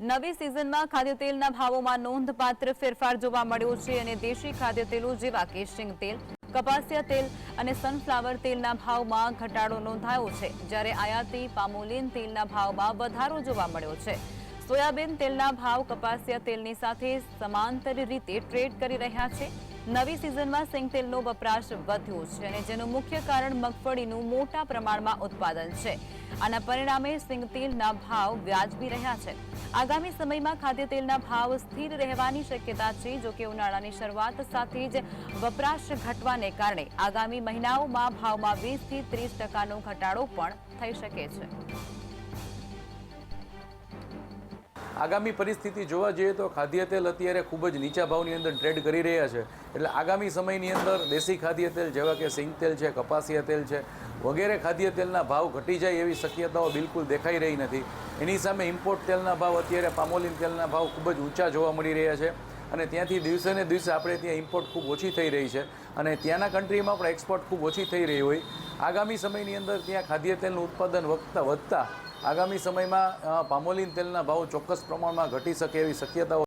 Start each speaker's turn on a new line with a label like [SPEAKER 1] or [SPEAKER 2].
[SPEAKER 1] નવી સિઝનમાં ખાદ્ય તેલના ભાવોમાં નોંધપાત્ર ફેરફાર જોવા મળ્યો છે અને દેશી ખાદ્ય તેલો જેવા કે શિંગ તેલ, કપાસિયા તેલ અને સનફ્લાવર તેલના ભાવમાં ઘટાડો નોંધાયો છે. જ્યારે આયાતી, પામોલીન તેલના ભાવમાં વધારો જોવા મળ્યો છે. સોયાબીન તેલના ભાવ કપાસિયા તેલની સાથે સમાંતર રીતે ટ્રેડ કરી રહ્યા છે. નવી સિઝનમાં સિંગ તેલનો વપરાશ વધ્યો છે અને જેનું મુખ્ય કારણ મગફળીનું મોટા પ્રમાણમાં ઉત્પાદન છે. આના પરિણામે સિંગ તેલના ભાવ વ્યાજબી રહ્યા છે. આગામી સમયમાં ખાદ્ય તેલના ભાવ સ્થિર રહેવાની શક્યતા છે, જો કે ઉનાળાની શરૂઆત સાથે જ વપરાશ ઘટવાને કારણે આગામી મહિનાઓમાં ભાવમાં વીસથી ત્રીસ ટકાનો ઘટાડો પણ થઈ શકે છે.
[SPEAKER 2] આગામી પરિસ્થિતિ જોવા જઈએ તો ખાદ્ય તેલ અત્યારે ખૂબ જ નીચા ભાવની અંદર ટ્રેડ કરી રહ્યા છે. એટલે આગામી સમયની અંદર દેશી ખાદ્ય તેલ, જેવા કે સિંગ તેલ છે, કપાસિયા તેલ છે, વગેરે ખાદ્ય તેલના ભાવ ઘટી જાય એવી શક્યતાઓ બિલકુલ દેખાઈ રહી નથી. એની સામે ઇમ્પોર્ટ તેલના ભાવ અત્યારે પામોલિન તેલના ભાવ ખૂબ જ ઊંચા જોવા મળી રહ્યા છે. અને ત્યાંથી દિવસે ને દિવસે આપણે ત્યાં ઇમ્પોર્ટ ખૂબ ઓછી થઈ રહી છે. અને ત્યાંના કન્ટ્રીમાં પણ એક્સપોર્ટ ખૂબ ઓછી થઈ રહી હોય. આગામી સમયની અંદર ત્યાં ખાદ્ય તેલનું ઉત્પાદન વધતા વધતા આગામી સમયમાં પામોલીન તેલના ભાવ ચોક્કસ પ્રમાણમાં ઘટી શકે એવી શક્યતાઓ